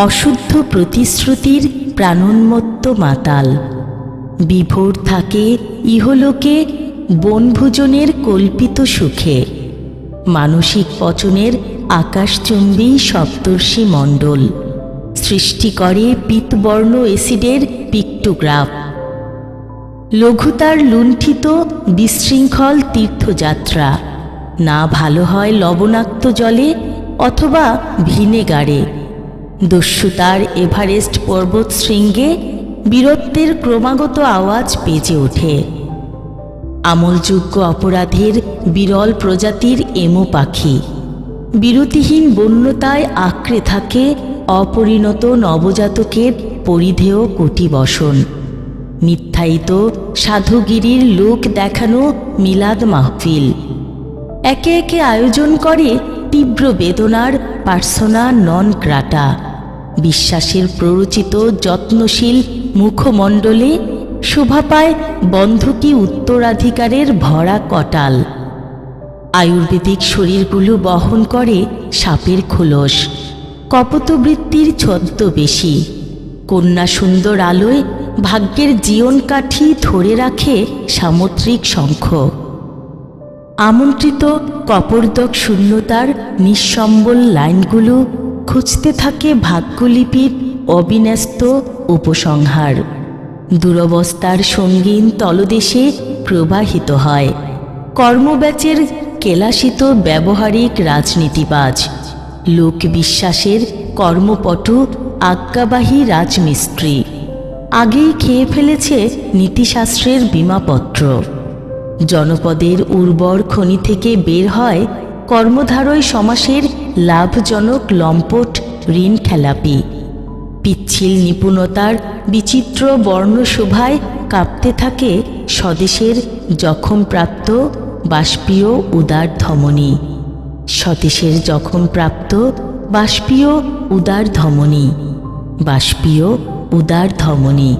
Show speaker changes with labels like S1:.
S1: অশুদ্ধ প্রতিশ্রুতির প্রাণোন্মত্ত মাতাল। বিভোর থাকে ইহলোকে বনভোজনের কল্পিত সুখে। মানসিক পচনের আকাশচুম্বী সপ্তর্ষি মণ্ডল। সৃষ্টি করে পিতবর্ণ এসিডের পিক্টোগ্রাফ। লঘুতার লুণ্ঠিত বিশৃঙ্খল তীর্থযাত্রা। না ভালো হয় লবণাক্ত জলে অথবা ভিনেগারে। দস্যুতার এভারেস্ট পর্বত শৃঙ্গে বীরত্বের ক্রমাগত আওয়াজ বেজে ওঠে। আমলযোগ্য অপরাধের বিরল প্রজাতির এমো পাখি। বিরতিহীন বন্যতায় আঁকড়ে থাকে অপরিণত নবজাতকের পরিধেয় কোটি বসন মিথ্যায়িত সাধুগিরির লোক দেখানো মিলাদ মাহফিল। একে একে আয়োজন করে তীব্র বেদনার পার্সোনা নন গ্রাটা বিশ্বাসের প্ররোচিত, যত্নশীল মুখমণ্ডলে শোভা পায় বন্ধকি উত্তরাধিকারের ভরা কটাল। আয়ুর্বেদিক শরীরগুলো বহন করে সাপের খোলস। কপতবৃত্তির ছদ্মবেশী কন্যা সুন্দর আলোয় ভাগ্যের জীবন কাঠি ধরে রাখে সামুদ্রিক শঙ্খ। আমন্ত্রিত কপর্দক শূন্যতার নিঃসম্বল লাইনগুলো খুঁজতে থাকে ভাগ্যলিপির অবিন্যস্ত উপসংহার। দুরবস্থার সঙ্গীন তলদেশে প্রবাহিত হয়। কর্মব্যাচের কেলাসিত ব্যবহারিক রাজনীতিবাজ। লোক বিশ্বাসের কর্মপটু আজ্ঞাবাহী রাজমিস্ত্রি। আগেই খেয়ে ফেলেছে নীতিশাস্ত্রের বিমাপত্র। জনপদের উর্বর খনি থেকে বের হয় কর্মধারয় সমাসের লাভজনক লম্পট ঋণ খেলাপি পিচ্ছিল নিপুণতার বিচিত্র বর্ণশোভায় কাঁপতে থাকে স্বদেশের জখমপ্রাপ্ত বাষ্পীয় উদার ধমনী। স্বদেশের জখমপ্রাপ্ত বাষ্পীয় উদার ধমনী। বাষ্পীয় উদার ধমনী।